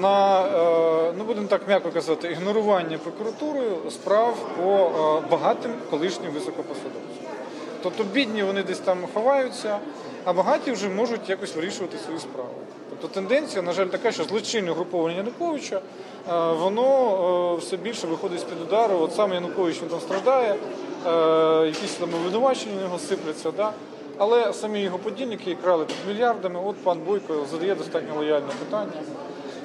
на, е, ну будемо так м'яко казати, ігнорування прокуратурою справ по е, багатим колишнім високопосадовцям. Тобто бідні вони десь там ховаються, а багаті вже можуть якось вирішувати свої справи. Тобто тенденція, на жаль, така, що злочинне угруповання Януковича, е, воно все більше виходить з-під удару. От сам Янукович він там страждає, якісь там обвинувачення на нього сипляться. Да? Але самі його подільники крали під мільярдами. От пан Бойко задає достатньо лояльне питання.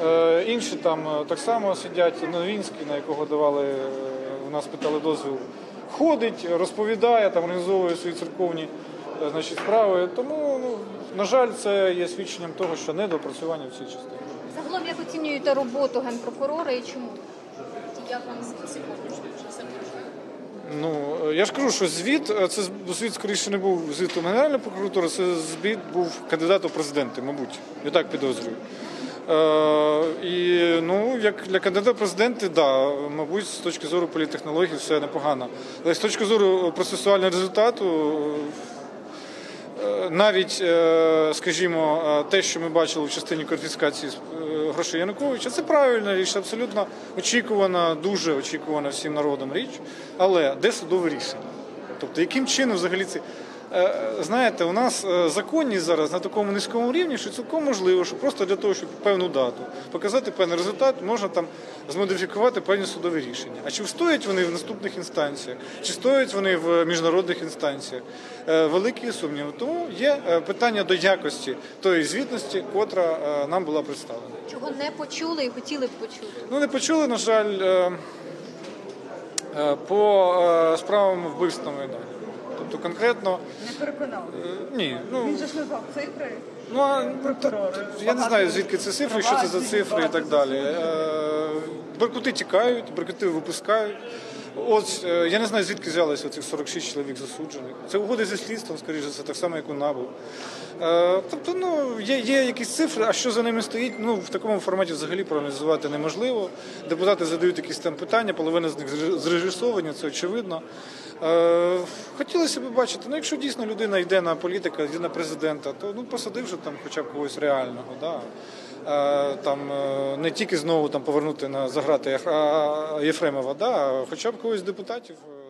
Е, Інші там е, так само сидять. Новінський, на якого давали е, у нас питали дозвіл, ходить, розповідає, там організовує свої церковні е, значить, справи. Тому, ну, на жаль, це є свідченням того, що недопрацювання в цій частині. Загалом як оцінюєте роботу генпрокурора і чому? Як вам? Все можливо? Ну е, я ж кажу, що звіт е, це звіт скоріше не був звітом Генеральної прокуратури, це звіт був кандидат у президенти, мабуть. Я так підозрюю. Е, і ну, як для кандидата в президенти, да, мабуть, з точки зору політтехнології все непогано. Але з точки зору процесуального результату, е, навіть, е, скажімо, те, що ми бачили в частині конфіскації грошей Януковича, це правильна річ, абсолютно очікувана, дуже очікувана всім народом річ. Але де судове рішення? Тобто, яким чином взагалі це. Е, Знаєте, у нас е, законність зараз на такому низькому рівні, що цілком можливо, що просто для того, щоб певну дату показати певний результат, можна там змодифікувати певні судові рішення. А чи встоять вони в наступних інстанціях, чи стоять вони в міжнародних інстанціях? Е, Великі сумніви. Тому є питання до якості тої звітності, котра нам була представлена. Чого не почули і хотіли б почути? Ну не почули, на жаль, по справам вбивств на Тобто конкретно Не переконав. е, ні, ну Він же ж назвав цифри. Ну, а, Прокурори. та- я не знаю, звідки це цифри, що це за цифри і так далі. Беркути тікають, беркути випускають. От е, я не знаю, звідки взялися цих 46 чоловік засуджених. Це угоди зі слідством, скоріше, це так само, як у НАБУ. Е, Тобто, ну, є, є якісь цифри, а що за ними стоїть, ну, в такому форматі взагалі проаналізувати неможливо. Депутати задають якісь там питання, половина з них зре- зрежисовані, це очевидно. Е, Хотілося б бачити, ну якщо дійсно людина йде на політика, йде на президента, то ну посадивши там хоча б когось реального. Да? Е, Там е, не тільки знову там повернути на заграти Єфремова, да, хоча б когось депутатів. е,